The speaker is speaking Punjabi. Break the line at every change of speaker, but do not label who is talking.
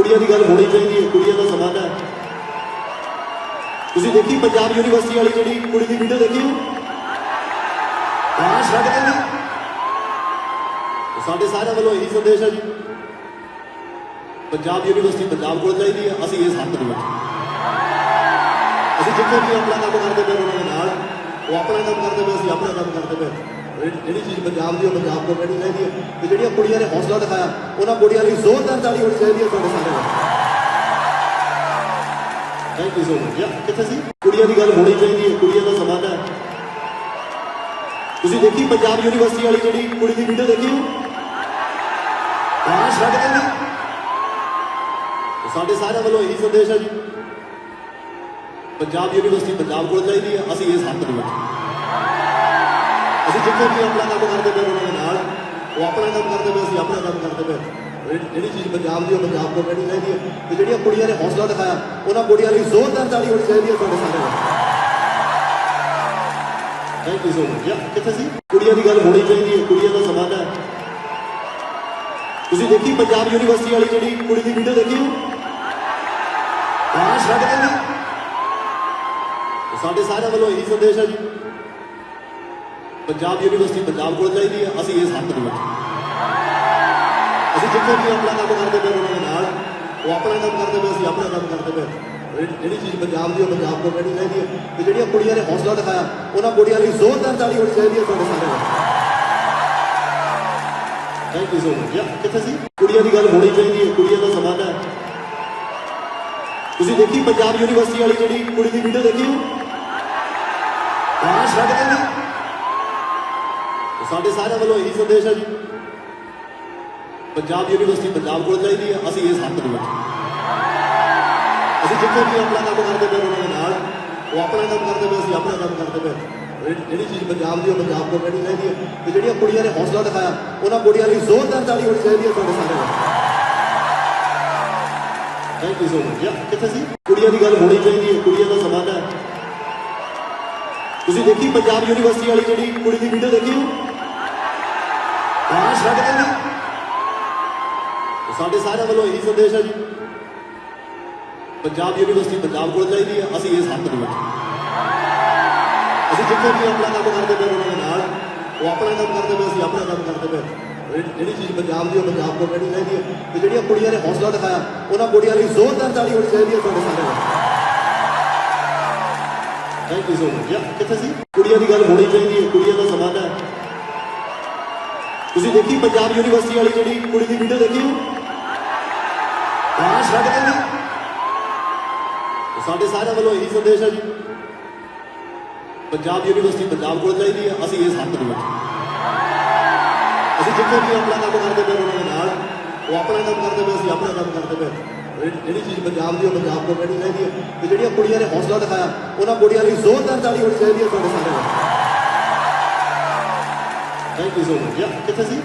ਕੁੜੀਆਂ ਦੀ ਗੱਲ ਹੋਣੀ ਚਾਹੀਦੀ ਹੈ, ਕੁੜੀਆਂ ਦਾ ਸਮਾਨ ਹੈ। ਤੁਸੀਂ ਦੇਖੀ ਪੰਜਾਬ ਯੂਨੀਵਰਸਿਟੀ ਵਾਲੀ ਜਿਹੜੀ ਕੁੜੀ ਦੀ ਵੀਡੀਓ ਦੇਖੀ ਬਾਹਰ ਛੱਡ ਕੇ ਸਾਡੇ ਸਾਰਿਆਂ ਵੱਲੋਂ ਇਹੀ ਸੰਦੇਸ਼ ਹੈ ਜੀ। ਪੰਜਾਬ ਯੂਨੀਵਰਸਿਟੀ ਪੰਜਾਬ ਕੋਲ ਚਾਹੀਦੀ ਹੈ, ਅਸੀਂ ਇਸ ਹੱਕ ਦੇ ਵਿੱਚ। ਅਸੀਂ ਜਿੱਥੇ ਵੀ ਆਪਣਾ ਕੰਮ ਕਰਦੇ ਪਏ, ਉਹਨਾਂ ਦੇ ਨਾਲ। ਉਹ ਆਪਣਾ ਕੰਮ ਕਰਦੇ ਪਏ, ਅਸੀਂ ਆਪਣਾ ਕੰਮ ਕਰਦੇ ਪਏ। ਜਿਹੜੀ- ਚੀਜ਼ ਪੰਜਾਬ ਦੀ ਉਹ ਪੰਜਾਬ ਕੋਲ ਰਹਿਣੀ ਚਾਹੀਦੀ ਹੈ। ਤੇ ਜਿਹੜੀਆਂ ਕੁੜੀਆਂ ਨੇ ਹੌਸਲਾ ਦਿਖਾਇਆ, ਉਹਨਾਂ ਕੁੜੀਆਂ ਲਈ ਜ਼ੋਰਦਾਰ ਤਾੜੀ ਹੋਣੀ ਚਾਹੀਦੀ ਹੈ ਤੁਹਾਡੇ ਸਾਰੇ ਨਾਲ ਥੈਂਕ ਯੂ ਸੋ ਮਚ ਯਾ ਕਿੱਥੇ ਸੀ? ਕੁੜੀਆਂ ਦੀ ਗੱਲ ਹੋਣੀ ਚਾਹੀਦੀ ਹੈ, ਕੁੜੀਆਂ ਦਾ ਸਮਾਨ ਹੈ। ਤੁਸੀਂ ਦੇਖੀ ਪੰਜਾਬ ਯੂਨੀਵਰਸਿਟੀ ਵਾਲੀ ਜਿਹੜੀ ਕੁੜੀ ਦੀ ਵੀਡੀਓ ਦੇਖੀ? ਹੋ ਬਾਹਰ ਛੱਡ ਕੇ ਜੀ ਸਾਡੇ ਸਾਰਿਆਂ ਵੱਲੋਂ ਇਹੀ ਸੰਦੇਸ਼ ਹੈ ਜੀ। ਪੰਜਾਬ ਯੂਨੀਵਰਸਿਟੀ ਪੰਜਾਬ ਕੋਲ ਚਾਹੀਦੀ ਹੈ, ਅਸੀਂ ਇਸ ਹੱਕ ਦੇ ਵਿੱਚ ਜਿੱਥੇ ਵੀ ਆਪਣਾ ਕੰਮ ਕਰਦੇ ਪਏ ਉਹਨਾਂ ਦੇ ਨਾਲ, ਉਹ ਆਪਣਾ ਕੰਮ ਕਰਦੇ ਪਏ, ਅਸੀਂ ਆਪਣਾ ਕੰਮ ਕਰਦੇ ਪਏ। ਜਿਹੜੀ- ਚੀਜ਼ ਪੰਜਾਬ ਦੀ ਉਹ ਪੰਜਾਬ ਕੋਲ ਰਹਿਣੀ ਚਾਹੀਦੀ ਹੈ। ਤੇ ਜਿਹੜੀਆਂ ਕੁੜੀਆਂ ਨੇ ਹੌਸਲਾ ਦਿਖਾਇਆ, ਉਹਨਾਂ ਕੁੜੀਆਂ ਲਈ ਜ਼ੋਰਦਾਰ ਤਾੜੀ ਹੋਣੀ ਚਾਹੀਦੀ ਹੈ ਤੁਹਾਡੇ ਸਾਰੇ ਥੈਂਕ ਯੂ ਸੋ ਮਚ ਯਾ ਕਿੱਥੇ ਸੀ? ਕੁੜੀਆਂ ਦੀ ਗੱਲ ਹੋਣੀ ਚਾਹੀਦੀ ਹੈ, ਕੁੜੀਆਂ ਦਾ ਸਮਾਨ ਹੈ। ਤੁਸੀਂ ਦੇਖੀ ਪੰਜਾਬ ਯੂਨੀਵਰਸਿਟੀ ਵਾਲੀ ਜਿਹੜੀ ਕੁੜੀ ਦੀ ਵੀਡੀਓ ਦੇਖੀ ਹੋ ਬਾਹਰ ਛੱਡ ਕੇ ਸਾਡੇ ਸਾਰਿਆਂ ਵੱਲੋਂ ਇਹੀ ਸੰਦੇਸ਼ ਹੈ ਜੀ। ਪੰਜਾਬ ਯੂਨੀਵਰਸਿਟੀ ਪੰਜਾਬ ਕੋਲ ਚਾਹੀਦੀ ਹੈ, ਅਸੀਂ ਇਸ ਹੱਕ ਦੇ ਵਿੱਚ ਅਸੀਂ ਜਿੱਥੇ ਵੀ ਆਪਣਾ ਕੰਮ ਕਰਦੇ ਪਏ ਉਹਨਾਂ ਦੇ ਨਾਲ, ਉਹ ਆਪਣਾ ਕੰਮ ਕਰਦੇ ਪਏ, ਅਸੀਂ ਆਪਣਾ ਕੰਮ ਕਰਦੇ ਪਏ। ਜਿਹੜੀ- ਚੀਜ਼ ਪੰਜਾਬ ਦੀ ਉਹ ਪੰਜਾਬ ਕੋਲ ਰਹਿਣੀ ਚਾਹੀਦੀ ਹੈ। ਤੇ ਜਿਹੜੀਆਂ ਕੁੜੀਆਂ ਨੇ ਹੌਸਲਾ ਦਿਖਾਇਆ, ਉਹਨਾਂ ਕੁੜੀਆਂ ਲਈ ਜ਼ੋਰਦਾਰ ਤਾੜੀ ਹੋਣੀ ਚਾਹੀਦੀ ਹੈ ਤੁਹਾਡੇ ਸਾਰੇ ਨਾਲ ਥੈਂਕ ਯੂ ਸੋ ਮਚ ਯਾ ਕਿੱਥੇ ਸੀ? ਕੁੜੀਆਂ ਦੀ ਗੱਲ ਹੋਣੀ ਚਾਹੀਦੀ ਹੈ, ਕੁੜੀਆਂ ਦਾ ਸਮਾਨ ਹੈ। ਤੁਸੀਂ ਦੇਖੀ ਪੰਜਾਬ ਯੂਨੀਵਰਸਿਟੀ ਵਾਲੀ ਜਿਹੜੀ ਕੁੜੀ ਦੀ ਵੀਡੀਓ ਦੇਖੀ ਹੋ? ਬਾਹਰ ਛੱਡ ਕੇ ਜੀ ਸਾਡੇ ਸਾਰਿਆਂ ਵੱਲੋਂ ਇਹੀ ਸੰਦੇਸ਼ ਹੈ ਜੀ। ਪੰਜਾਬ ਯੂਨੀਵਰਸਿਟੀ ਪੰਜਾਬ ਕੋਲ ਚਾਹੀਦੀ ਹੈ, ਅਸੀਂ ਇਸ ਹੱਕ ਦੇ ਵਿੱਚ। ਅਸੀਂ ਜਿੱਥੇ ਵੀ ਆਪਣਾ ਕੰਮ ਕਰਦੇ ਪਏ ਉਹਨਾਂ ਦੇ ਨਾਲ, ਉਹ ਆਪਣਾ ਕੰਮ ਕਰਦੇ ਪਏ, ਅਸੀਂ ਆਪਣਾ ਕੰਮ ਕਰਦੇ ਪਏ। ਜਿਹੜੀ- ਚੀਜ਼ ਪੰਜਾਬ ਦੀ ਉਹ ਪੰਜਾਬ ਕੋਲ ਰਹਿਣੀ ਚਾਹੀਦੀ ਹੈ। ਤੇ ਜਿਹੜੀਆਂ ਕੁੜੀਆਂ ਨੇ ਹੌਸਲਾ ਦਿਖਾਇਆ, ਉਹਨਾਂ ਕੁੜੀਆਂ ਲਈ ਜ਼ੋਰਦਾਰ ਤਾੜੀ ਹੋਣੀ ਚਾਹੀਦੀ ਹੈ ਤੁਹਾਡੇ ਸਾਰਿਆਂ ਨੂੰ ਥੈਂਕ ਯੂ ਸੋ ਮਚ ਯਾ ਕਿੱਥੇ ਸੀ? ਕੁੜੀਆਂ ਦੀ ਗੱਲ ਹੋਣੀ ਚਾਹੀਦੀ ਹੈ, ਕੁੜੀਆਂ ਦਾ ਸਮਾਨ ਹੈ। ਤੁਸੀਂ ਦੇਖੀ ਪੰਜਾਬ ਯੂਨੀਵਰਸਿਟੀ ਵਾਲੀ ਜਿਹੜੀ ਕੁੜੀ ਦੀ ਵੀਡੀਓ ਦੇਖੀ ਹੋ? ਬਾਹਰ ਛੱਡ ਕੇ ਜੀ। ਸਾਡੇ ਸਾਰਿਆਂ ਵੱਲੋਂ ਇਹੀ ਸੰਦੇਸ਼ ਹੈ ਜੀ। ਪੰਜਾਬ ਯੂਨੀਵਰਸਿਟੀ ਪੰਜਾਬ ਕੋਲ ਚਾਹੀਦੀ ਹੈ, ਅਸੀਂ ਇਸ ਹੱਕ ਦੇ ਵਿੱਚ ਅਸੀਂ ਜਿੱਥੇ ਵੀ ਆਪਣਾ ਕੰਮ ਕਰਦੇ ਪਏ ਉਹਨਾਂ ਦੇ ਨਾਲ, ਉਹ ਆਪਣਾ ਕੰਮ ਕਰਦੇ ਪਏ, ਅਸੀਂ ਆਪਣਾ ਕੰਮ ਕਰਦੇ ਪਏ। ਜਿਹੜੀ- ਚੀਜ਼ ਪੰਜਾਬ ਦੀ ਉਹ ਪੰਜਾਬ ਕੋਲ ਰਹਿਣੀ ਚਾਹੀਦੀ ਹੈ। ਤੇ ਜਿਹੜੀਆਂ ਕੁੜੀਆਂ ਨੇ ਹੌਸਲਾ ਦਿਖਾਇਆ, ਉਹਨਾਂ ਕੁੜੀਆਂ ਲਈ ਜ਼ੋਰਦਾਰ ਤਾੜੀ ਹੋਣੀ ਚਾਹੀਦੀ ਹੈ ਤੁਹਾਡੇ ਸਾਰਿਆਂ ਨਾਲ ਥੈਂਕ ਯੂ ਸੋ ਮਚ ਯਾ ਕਿੱਥੇ ਸੀ? ਕੁੜੀਆਂ ਦੀ ਗੱਲ ਹੋਣੀ ਚਾਹੀਦੀ ਹੈ, ਕੁੜੀਆਂ ਦਾ ਤੁਸੀਂ ਦੇਖੀ ਪੰਜਾਬ ਯੂਨੀਵਰਸਿਟੀ ਵਾਲੀ ਜਿਹੜੀ ਕੁੜੀ ਦੀ ਵੀਡੀਓ ਦੇਖੀ ਹੋ ਬਾਹਰ ਛੱਡ ਕੇ ਸਾਡੇ ਸਾਰਿਆਂ ਵੱਲੋਂ ਇਹੀ ਸੰਦੇਸ਼ ਹੈ ਜੀ। ਪੰਜਾਬ ਯੂਨੀਵਰਸਿਟੀ ਪੰਜਾਬ ਕੋਲ ਚਾਹੀਦੀ ਹੈ, ਅਸੀਂ ਇਸ ਹੱਕ ਦੇ ਵਿੱਚ। ਅਸੀਂ ਜਿੱਥੇ ਵੀ ਆਪਣਾ ਕੰਮ ਕਰਦੇ ਪਏ ਉਹਨਾਂ ਦੇ ਨਾਲ, ਉਹ ਆਪਣਾ ਕੰਮ ਕਰਦੇ ਪਏ, ਅਸੀਂ ਆਪਣਾ ਕੰਮ ਕਰਦੇ ਪਏ। ਜਿਹੜੀ- ਚੀਜ਼ ਪੰਜਾਬ ਦੀ ਉਹ ਪੰਜਾਬ ਕੋਲ ਰਹਿਣੀ ਚਾਹੀਦੀ ਹੈ? ਤੇ ਜਿਹੜੀਆਂ ਕੁੜੀਆਂ ਨੇ ਹੌਸਲਾ ਦਿਖਾਇਆ, ਉਹਨਾਂ ਕੁੜੀਆਂ ਲਈ ਜ਼ੋਰਦਾਰ ਤਾੜੀ ਹੋਣੀ ਚਾਹੀਦੀ ਹੈ ਤੁਹਾਡੇ ਸਾਰਿਆਂ ਨੂੰ ਥੈਂਕ ਯੂ ਸੋ ਮਚ ਯਾ ਕਿੱਥੇ ਸੀ